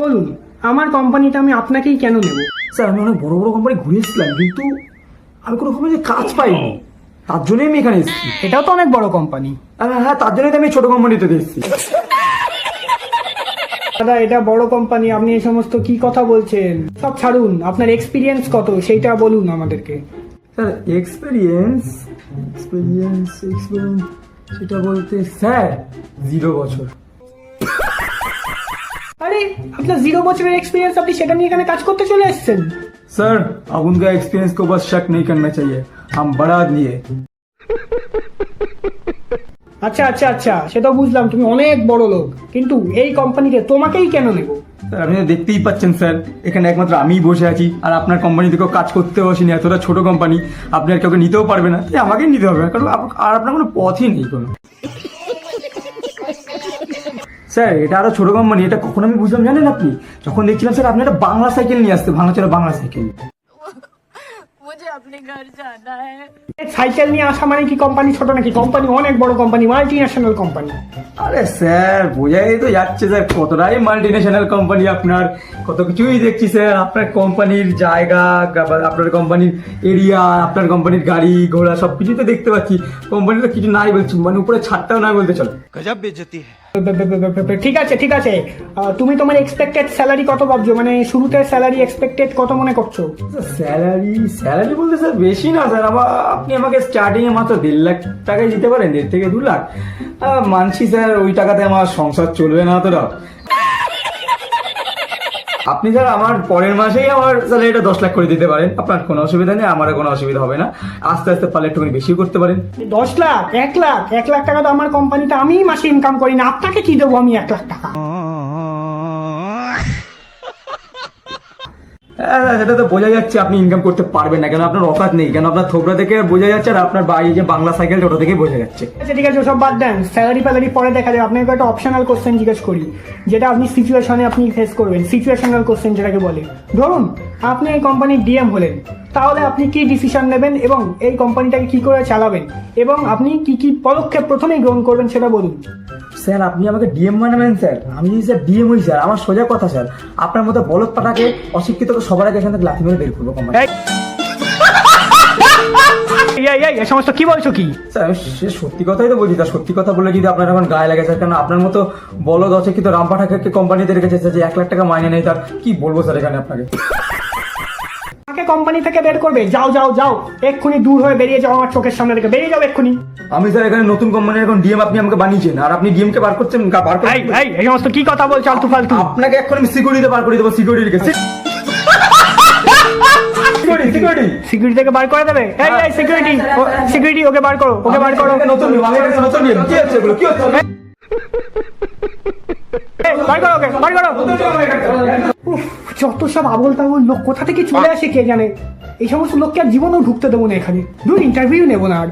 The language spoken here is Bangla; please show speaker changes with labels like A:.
A: বলুন আমার কোম্পানিটা আমি আপনাকেই কেন নেব?
B: স্যার আমি অনেক বড় বড় কোম্পানি ঘুরে এসেছিলাম কিন্তু আমি কোনো কোম্পানিতে কাজ পাইনি। তার জন্যই আমি এখানে এসেছি।
A: এটাও তো অনেক বড় কোম্পানি।
B: হ্যাঁ তার জন্যই তো আমি ছোট কোম্পানিতে এসেছি।
A: দাদা এটা বড় কোম্পানি আপনি এই সমস্ত কি কথা বলছেন? সব ছাড়ুন আপনার এক্সপিরিয়েন্স কত? সেইটা বলুন আমাদেরকে।
B: স্যার এক্সপিরিয়েন্স এক্সপিরিয়েন্স এক্সপিরিয়েন্স সেটা বলতে স্যার জিরো বছর।
A: আরে আপনার জিরো বছরের এক্সপিরিয়েন্স আপনি সেটা নিয়ে এখানে কাজ করতে চলে এসেছেন
B: सर अब उनका एक्सपीरियंस को बस शक नहीं करना चाहिए हम बड़ा आदमी है
A: আচ্ছা আচ্ছা আচ্ছা সেটা বুঝলাম তুমি অনেক বড় লোক কিন্তু এই কোম্পানিতে তোমাকেই কেন নেব
B: স্যার আপনি তো দেখতেই পাচ্ছেন স্যার এখানে একমাত্র আমিই বসে আছি আর আপনার কোম্পানি থেকেও কাজ করতে বসিনি এতটা ছোট কোম্পানি আপনি আর কাউকে নিতেও পারবে না তাই আমাকেই নিতে হবে কারণ আপ- আর আপনার কোনো পথই নেই কোনো স্যার এটা আরও ছোট কোম্পানি এটা কখন আমি বুঝলাম জানেন আপনি? যখন দেখছিলাম স্যার আপনি একটা বাংলা সাইকেল নিয়ে আসতে ভাঙা চলে বাংলা সাইকেল।
A: সাইকেল নিয়ে আসা মানে কি কোম্পানি ছোট নাকি? কোম্পানি অনেক বড় কোম্পানি মাল্টি ন্যাশনাল কোম্পানি
B: আরে স্যার বোঝাই তো যাচ্ছে স্যার কতটাই মাল্টি ন্যাশনাল কোম্পানি আপনার। কত কিছুই দেখছি স্যার আপনার কোম্পানির জায়গা আপনার কোম্পানির এরিয়া আপনার কোম্পানির গাড়ি ঘোড়া সব কিছুই তো দেখতে পাচ্ছি। কোম্পানি তো কিছু নাই বলছি মানে উপরে ছাড়টাও নাই বলতে চলো।
C: গজব বেজতি হ্যাঁ
A: ঠিক আছে ঠিক আছে। তুমি তোমার এক্সপেক্টেড স্যালারি কত ভাবছ? মানে শুরুতে স্যালারি এক্সপেক্টেড কত মনে করছ?
B: স্যালারি স্যালারি বলতে স্যার বেশি না স্যার আবার আপনি আমাকে স্টার্টিং এ মাত্র দেড় লাখ টাকায় দিতে পারেন, দেড় থেকে দু লাখ। মানছি স্যার ওই টাকাতে আমার সংসার চলবে না অতটা। আপনি স্যার, আমার পরের মাসেই আমার তাহলে এটা দশ লাখ করে দিতে পারেন। আপনার কোনো অসুবিধা নেই, আমারও কোনো অসুবিধা হবে না। আস্তে আস্তে পারলে একটু বেশি করতে পারেন।
A: দশ লাখ, এক লাখ এক লাখ টাকা তো আমার কোম্পানিতে আমি মাসে ইনকাম করি না। আপনাকে কি দেবো আমি এক লাখ টাকা?
B: সেটা তো বোঝা যাচ্ছে, আপনি ইনকাম করতে পারবেন না, কেন আপনার অকাত নেই, কেন আপনার থোবরা থেকে বোঝা যাচ্ছে আর আপনার বাড়ি যে বাংলা সাইকেল ওটা থেকে বোঝা যাচ্ছে।
A: আচ্ছা ঠিক আছে, ওসব বাদ দেন স্যালারি ফ্যালারি পরে দেখা যাবে, আপনাকে একটা অপশনাল কোশ্চেন জিজ্ঞেস করি, যেটা আপনি সিচুয়েশনে আপনি ফেস করবেন সিচুয়েশনাল কোশ্চেন যেটাকে বলে। ধরুন, আপনি এই কোম্পানির ডিএম হলেন, তাহলে আপনি কি ডিসিশন নেবেন এবং এই কোম্পানিটাকে কি করে চালাবেন, এবং আপনি কি কি পদক্ষেপ প্রথমেই গ্রহণ করবেন সেটা বলুন।
B: স্যার আপনি আমাকে ডিএম বানাবেন স্যার। আমি যদি স্যার ডিএম হই স্যার আমার সোজা কথা স্যার। আপনার মতো বলদ পাঠাকে অশিক্ষিতকে সবার আগে এখান থেকে লাথি মেরে বের করব কোম্পানি
A: এই। সমস্ত কি বলছো কি?
B: স্যার সে সত্যি কথাই তো বলছি স্যার। সত্যি কথা বলে যদি আপনার এখন গায়ে লাগে স্যার কেন আপনার মতো বলদ অশিক্ষিত রাম পাঠাকে কোম্পানিতে রেখেছে স্যার যে এক লাখ টাকা মাইনে নেই তার কি বলব স্যার এখানে আপনাকে?
A: আমাকে কোম্পানি থেকে বের করবে। যাও যাও যাও। এক্ষুনি দূর হয়ে বেরিয়ে যাও আমার চোখের সামনে থেকে বেরিয়ে যাও এক্ষুনি।
B: আমি স্যার এখানে নতুন কোম্পানির এখন ডিএম আপনি আমাকে বানিয়েছেন। আর আপনি ডিএম কে বার করছেন বার
A: এই
B: করছেন?
A: এই এই সমস্ত কি কথা বলছো আলতু ফালতু?
B: আপনাকে এখন আমি সিকিউরিটিতে বার করে দেবো সিকিউরিটি সিকিউরিটি সিকিউরিটি
A: সিকিউরিটি থেকে বার করে দেবে? এই এই সিকিউরিটি সিকিউরিটি ওকে বার করো ওকে বার করো।
B: নতুন নিয়ম, আমি একটা নতুন কি হচ্ছে এগুলো? কি হচ্ছে?
A: বার করো ওকে বার করো। যত সব আবল তাবল লোক কোথা থেকে চলে আসে কে জানে? এই সমস্ত লোককে আর জীবনেও ঢুকতে দেবো না এখানে। দূর ইন্টারভিউ নেব না আর।